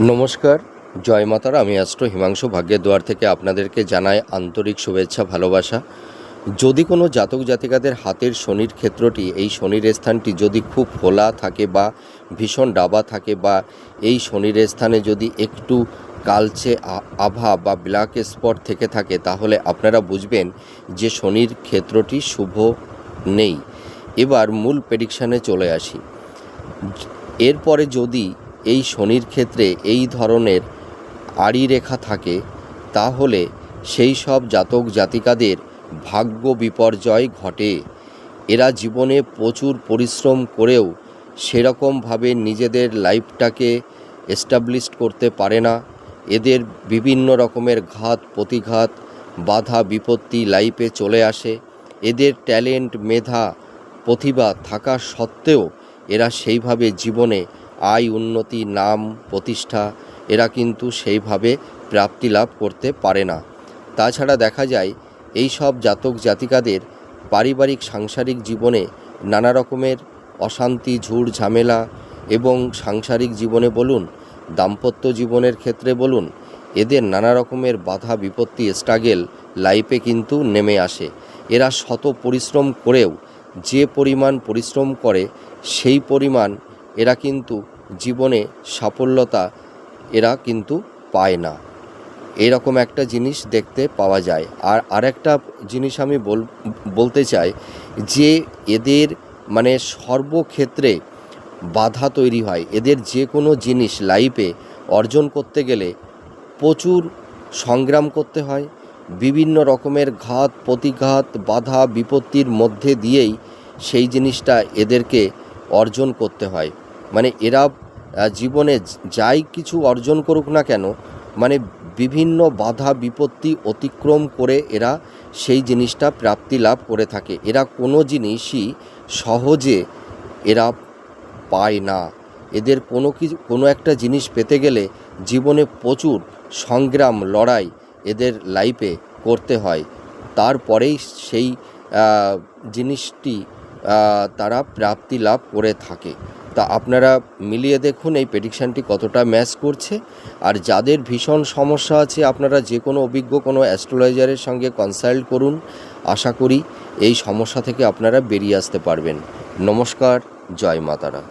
নমস্কার, জয় মাতারা। আমি অ্যাস্ট্রো হিমাংশু, ভাগ্যের দুয়ার থেকে আপনাদেরকে জানাই আন্তরিক শুভেচ্ছা, ভালোবাসা। যদি কোনো জাতক জাতিকাদের হাতের শনির ক্ষেত্রটি, এই শনির স্থানটি যদি খুব ফোলা থাকে বা ভীষণ ডাবা থাকে বা এই শনির স্থানে যদি একটু কালচে আভা বা ব্ল্যাক স্পট থেকে থাকে, তাহলে আপনারা বুঝবেন যে শনির ক্ষেত্রটি শুভ নেই। এবার মূল প্রেডিকশানে চলে আসি। এরপরে যদি এই শনির ক্ষেত্রে এই ধরনের আড়ি রেখা থাকে, তাহলে সেই সব জাতক জাতিকাদের ভাগ্য বিপর্যয় ঘটে। এরা জীবনে প্রচুর পরিশ্রম করেও সেরকমভাবে নিজেদের লাইফটাকে এস্টাবলিশ করতে পারে না। এদের বিভিন্ন রকমের ঘাত, প্রতিঘাত, বাধা, বিপত্তি লাইফে চলে আসে। এদের ট্যালেন্ট, মেধা, প্রতিভা থাকা সত্ত্বেও এরা সেইভাবে জীবনে আয়, উন্নতি, নাম, প্রতিষ্ঠা, এরা কিন্তু সেইভাবে প্রাপ্তি লাভ করতে পারে না। তাছাড়া দেখা যায়, এই সব জাতক জাতিকাদের পারিবারিক সাংসারিক জীবনে নানা রকমের অশান্তি, ঝুড়, ঝামেলা এবং সাংসারিক জীবনে বলুন, দাম্পত্য জীবনের ক্ষেত্রে বলুন, এদের নানা রকমের বাধা, বিপত্তি, স্ট্রাগেল লাইফে কিন্তু নেমে আসে। এরা শত পরিশ্রম করেও যে পরিমাণ পরিশ্রম করে, সেই পরিমাণ এরা কিন্তু জীবনে সাফল্যতা এরা কিন্তু পায় না। এরকম একটা জিনিস দেখতে পাওয়া যায়। আর আরেকটা জিনিস আমি বল, বলতে চাই যে এদের মানে সর্বক্ষেত্রে বাধা তৈরি হয়। এদের যে কোনো জিনিস লাইফে অর্জন করতে গেলে প্রচুর সংগ্রাম করতে হয়। বিভিন্ন রকমের ঘাত, প্রতিঘাত, বাধা, বিপত্তির মধ্যে দিয়েই সেই জিনিসটা এদেরকে অর্জন করতে হয়। মানে এরা জীবনে যাই কিছু অর্জন করুক না কেন মানে বিভিন্ন বাধা, বিপত্তি অতিক্রম করে এরা সেই জিনিসটা প্রাপ্তি লাভ করে থাকে। এরা কোনো জিনিসই সহজে এরা পায় না। এদের কোনো কিছু কোনো একটা জিনিস পেতে গেলে জীবনে প্রচুর সংগ্রাম, লড়াই এদের লাইফে করতে হয়। তারপরেই সেই জিনিসটি তারা প্রাপ্তি লাভ করে থাকে। তা আপনারা মিলিয়ে দেখুন এই প্রেডিকশানটি কতটা ম্যাচ করছে। আর যাদের ভীষণ সমস্যা আছে, আপনারা যে কোনো অভিজ্ঞ, কোনো অ্যাস্ট্রোলজারের সঙ্গে কনসাল্ট করুন। আশা করি এই সমস্যা থেকে আপনারা বেরিয়ে আসতে পারবেন। নমস্কার, জয় মাতারা।